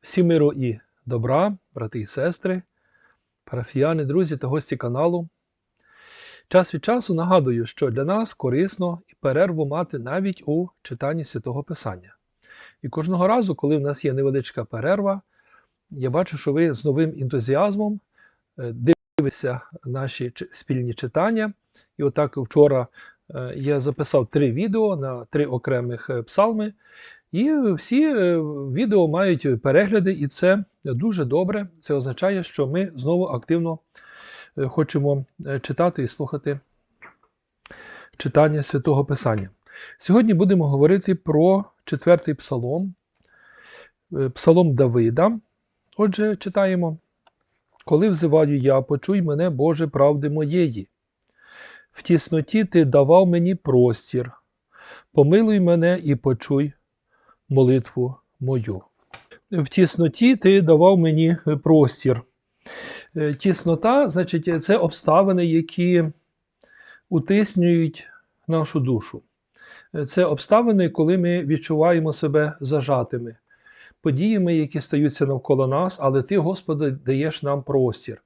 Всі миру і добра, брати і сестри, парафіяни, друзі та гості каналу. Час від часу нагадую, що для нас корисно і перерву мати навіть у читанні Святого Писання. І кожного разу, коли в нас є невеличка перерва, я бачу, що ви з новим ентузіазмом е, дивитеся наші спільні читання. І отак вчора е, я записав три відео на три окремих е, псалми. І всі е, відео мають перегляди, і це дуже добре. Це означає, що ми знову активно е, хочемо е, читати і слухати читання Святого Писання. Сьогодні будемо говорити про четвертий псалом, псалом Давида. Отже, читаємо: Коли взиваю я, почуй мене, Боже, правди моєї. В тісноті ти давав мені простір. Помилуй мене і почуй молитву мою. В тісноті ти давав мені простір. Е, Тіснота, значить, це обставини, які утиснюють нашу душу. Е, Це обставини, коли ми відчуваємо себе зажатими, подіями, які стаються навколо нас, але ти, Господи, даєш нам простір.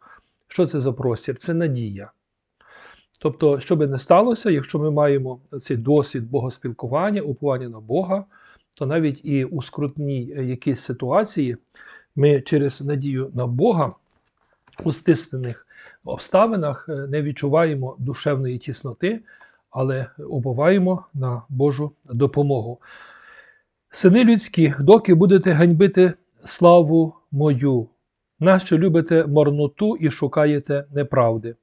Що це за простір? Це надія. Тобто, що би не сталося, якщо ми маємо цей досвід богоспілкування, уповання на Бога, то навіть і у скрутній е, якійсь ситуації ми через надію на Бога у стиснених обставинах е, не відчуваємо душевної тісноти, але уповаємо на Божу допомогу. Сини людські, доки будете ганьбити славу мою, нащо любите марноту і шукаєте неправди?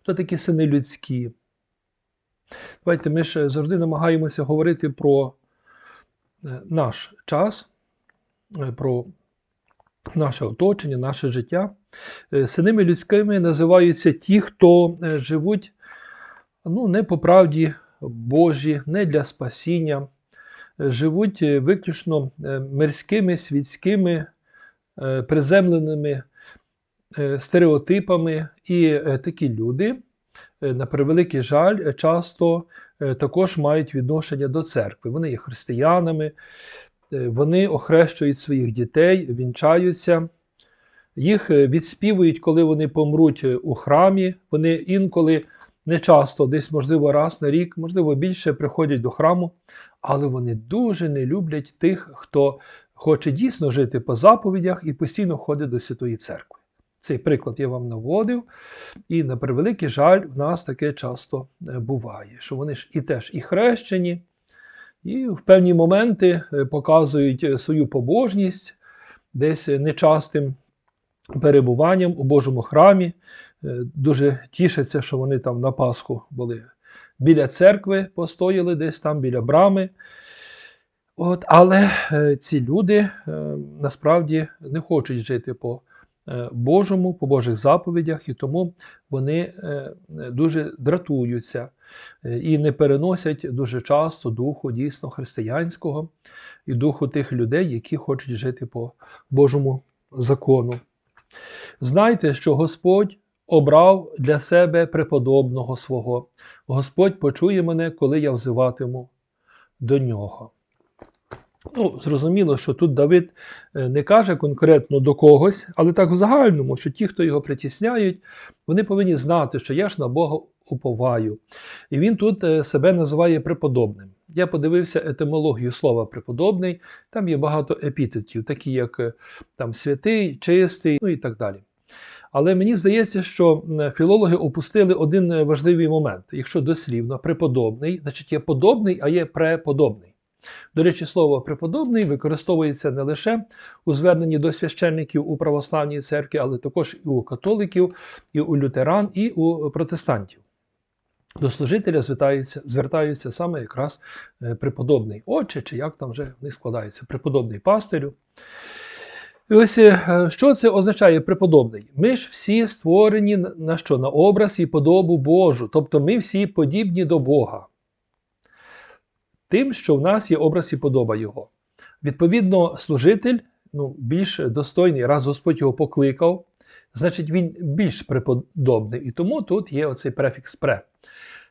Хто такі сини людські? Давайте ми ж завжди намагаємося говорити про е, наш час, е, про наше оточення, наше життя. Е, Синами людськими називаються ті, хто е, живуть ну, не по правді Божі, не для спасіння, е, живуть е, виключно е, мирськими, світськими, е, приземленими е, стереотипами. І е, такі люди, е, на превеликий жаль, е, часто е, також мають відношення до церкви. Вони є християнами, е, вони охрещують своїх дітей, вінчаються. Їх е, відспівують, коли вони помруть е, у храмі. Вони інколи не часто, десь, можливо, раз на рік, можливо, більше приходять до храму, але вони дуже не люблять тих, хто хоче дійсно жити по заповідях і постійно ходить до Святої Церкви. Цей приклад я вам наводив, і на превеликий жаль, в нас таке часто е, буває, що вони ж і теж і хрещені, і в певні моменти е, показують е, свою побожність десь нечастим перебуванням у Божому храмі. Дуже тішаться, що вони там на Пасху були біля церкви, постояли десь там біля брами. От, але ці люди насправді не хочуть жити по Божому, по Божих заповідях, і тому вони е, дуже дратуються е, і не переносять дуже часто духу дійсно християнського і духу тих людей, які хочуть жити по Божому закону. Знайте, що Господь обрав для себе преподобного свого. Господь почує мене, коли я взиватиму до нього. Ну, зрозуміло, що тут Давид е, не каже конкретно до когось, але так в загальному, що ті, хто його притісняють, вони повинні знати, що я ж на Бога уповаю. І він тут е, себе називає преподобним. Я подивився етимологію слова преподобний, там є багато епітетів, такі як е, там святий, чистий, ну і так далі. Але мені здається, що філологи опустили один важливий момент. Якщо дослівно преподобний, значить є подобний, а є преподобний. До речі, слово преподобний використовується не лише у зверненні до священників у православній церкві, але також і у католиків, і у лютеран, і у протестантів. До служителя звертаються, звертаються саме якраз е, преподобний отче, чи як там вже в них складається, преподобний пастирю. І ось е, що це означає преподобний? Ми ж всі створені на- на що? На образ і подобу Божу. Тобто ми всі подібні до Бога. Тим, що в нас є образ і подоба Його. Відповідно, служитель ну, більш достойний, раз Господь його покликав, значить він більш преподобний. І тому тут є оцей префікс пре.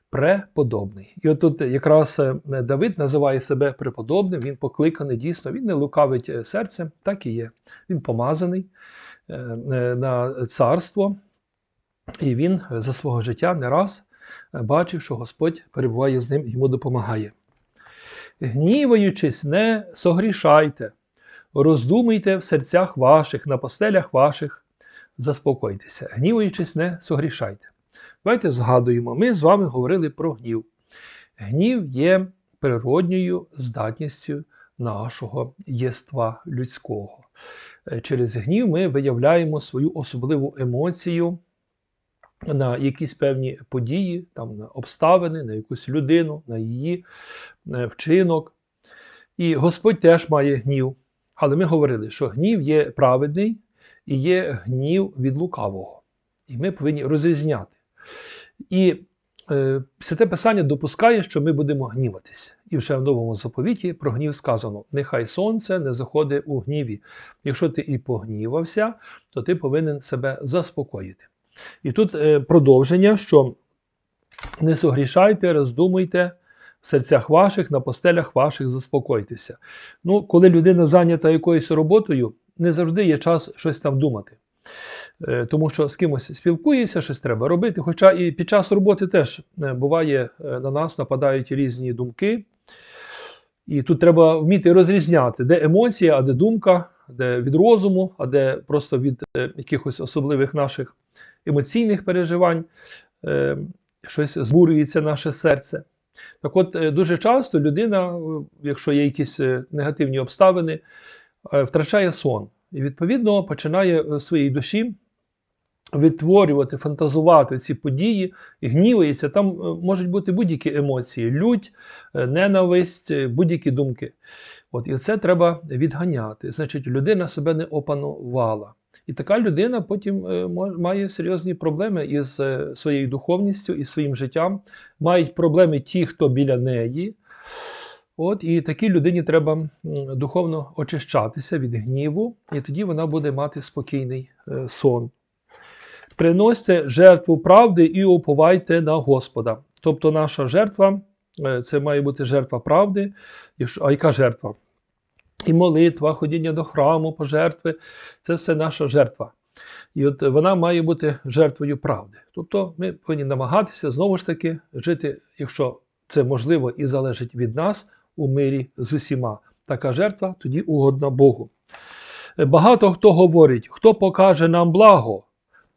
преподобний. І от тут якраз е, Давид називає себе преподобним, він покликаний дійсно, він не лукавить е, серцем, так і є. Він помазаний е, на царство, і він за свого життя не раз бачив, що Господь перебуває з ним йому допомагає. Гніваючись, не согрішайте, роздумуйте в серцях ваших, на постелях ваших, заспокойтеся. Гніваючись, не согрішайте. Давайте згадуємо, ми з вами говорили про гнів. Гнів є природньою здатністю нашого єства людського. Через гнів ми виявляємо свою особливу емоцію на якісь певні події, там, на обставини, на якусь людину, на її е, вчинок. І Господь теж має гнів. Але ми говорили, що гнів є праведний і є гнів від лукавого. І ми повинні розрізняти. І е, Святе Писання допускає, що ми будемо гніватися. І вже в новому заповіті про гнів сказано: нехай сонце не заходить у гніві. Якщо ти і погнівався, то ти повинен себе заспокоїти. І тут е, продовження, що не согрішайте, роздумуйте в серцях ваших, на постелях ваших заспокойтеся. Ну, коли людина зайнята якоюсь роботою, не завжди є час щось там думати. Е, Тому що з кимось спілкуєшся, щось треба робити. Хоча і під час роботи теж е, буває на нас нападають різні думки. І тут треба вміти розрізняти, де емоція, а де думка, де від розуму, а де просто від якихось особливих наших емоційних переживань е, щось збурюється наше серце. Так от, е, дуже часто людина, е, якщо є якісь негативні обставини, втрачає сон. І відповідно починає в своїй душі відтворювати, фантазувати ці події, і гнівається. Там можуть бути будь-які емоції: лють, ненависть, будь-які думки. От, і це треба відганяти. Значить, людина себе не опанувала. І така людина потім е, має серйозні проблеми із е, своєю духовністю і своїм життям. Мають проблеми ті, хто біля неї. От, і такій людині треба духовно очищатися від гніву, і тоді вона буде мати спокійний е, сон. Приносьте жертву правди і уповайте на Господа. Тобто наша жертва це має бути жертва правди. А яка жертва? І молитва, ходіння до храму, пожертви це все наша жертва. І от вона має бути жертвою правди. Тобто ми повинні намагатися знову ж таки жити, якщо це можливо і залежить від нас, у мирі з усіма. Така жертва тоді угодна Богу. Багато хто говорить, хто покаже нам благо,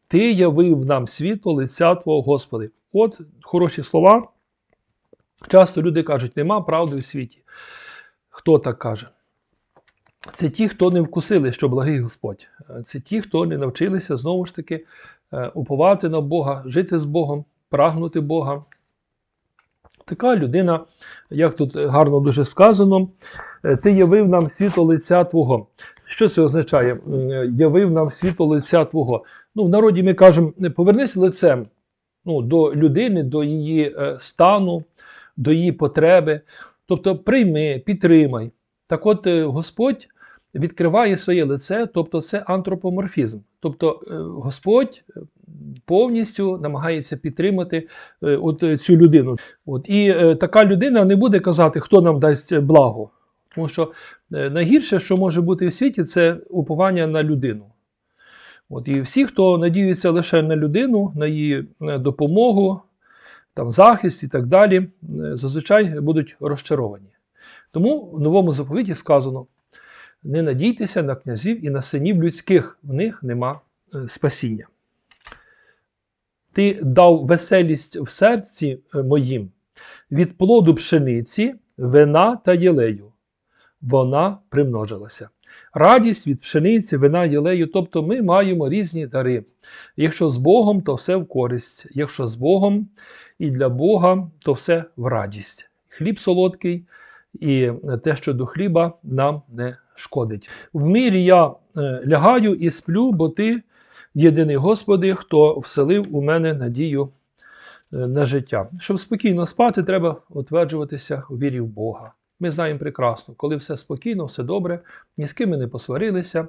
ти явив нам світло лиця Твого Господи. От хороші слова. Часто люди кажуть, нема правди у світі. Хто так каже? Це ті, хто не вкусили, що благий Господь. Е, Це ті, хто не навчилися знову ж таки е, уповати на Бога, жити з Богом, прагнути Бога. Така людина, як тут гарно дуже сказано, е, ти явив нам світло лиця Твого. Що це означає? Явив нам світло лиця Твого. Ну, в народі ми кажемо, повернись лицем ну, до людини, до її стану, до її потреби. Тобто прийми, підтримай. Так от Господь відкриває своє лице, тобто це антропоморфізм. Тобто е, Господь е, повністю намагається підтримати е, от цю людину. От, і така людина не буде казати, хто нам дасть благо. Тому що найгірше, що може бути в світі, це уповання на людину. От, і всі, хто надіються лише на людину, на її допомогу, там, захист і так далі, зазвичай будуть розчаровані. Тому в новому заповіті сказано: не надійтеся на князів і на синів людських, в них нема е, спасіння. Ти дав веселість в серці е, моїм від плоду пшениці, вина та єлею. Вона примножилася. Радість від пшениці, вина, єлею, тобто ми маємо різні дари. Якщо з Богом, то все в користь. Якщо з Богом і для Бога, то все в радість. Хліб солодкий, і те, що до хліба нам не шкодить. В мирі я е, лягаю і сплю, бо ти єдиний Господи, хто вселив у мене надію е, на життя. Щоб спокійно спати, треба утверджуватися у вірі в Бога. Ми знаємо прекрасно, коли все спокійно, все добре, ні з ким ми не посварилися,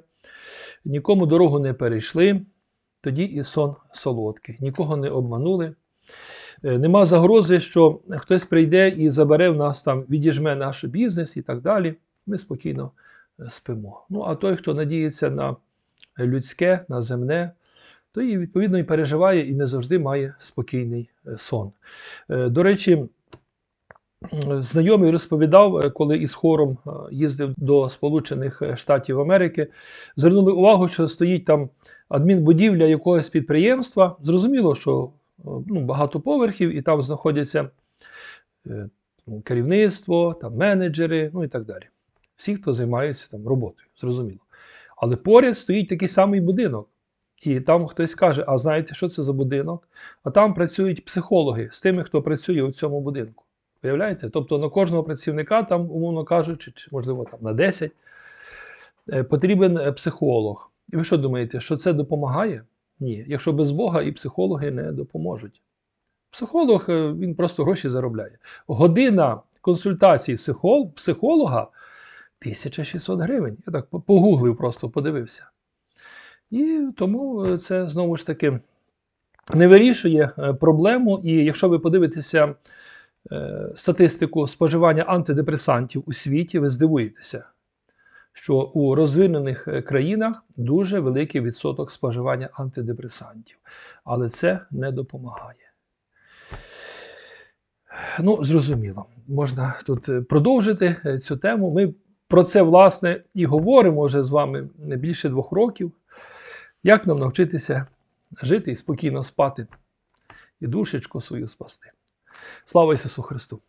нікому дорогу не перейшли, тоді і сон солодкий, нікого не обманули. Е, Нема загрози, що хтось прийде і забере в нас там, відіжме наш бізнес і так далі. Ми спокійно спимо. Ну а той, хто надіється на людське, на земне, то і відповідно і переживає, і не завжди має спокійний е, сон. Е, До речі, знайомий розповідав, е, коли із хором їздив до Сполучених Штатів Америки, звернули увагу, що стоїть там адмінбудівля якогось підприємства. Зрозуміло, що ну, багато поверхів, і там знаходяться ну, керівництво, там менеджери, ну і так далі. Всі, хто займається там роботою, зрозуміло. Але поряд стоїть такий самий будинок. І там хтось каже: а знаєте, що це за будинок? А там працюють психологи з тими, хто працює у цьому будинку. Уявляєте? Тобто на кожного працівника, там, умовно кажучи, чи можливо там на 10, е, потрібен е, психолог. І ви що думаєте, що це допомагає? Ні. Якщо без Бога і психологи не допоможуть. Психолог е, він просто гроші заробляє. Година консультації психол- психолога 1600 гривень. Я так погуглив, просто подивився. І тому е, це знову ж таки не вирішує е, проблему. І якщо ви подивитеся е, статистику споживання антидепресантів у світі, ви здивуєтеся, що у розвинених країнах дуже великий відсоток споживання антидепресантів. Але це не допомагає. Ну, зрозуміло, можна тут продовжити цю тему. Ми про це, власне, і говоримо вже з вами не більше двох років. Як нам навчитися жити і спокійно спати і душечку свою спасти. Слава Ісусу Христу!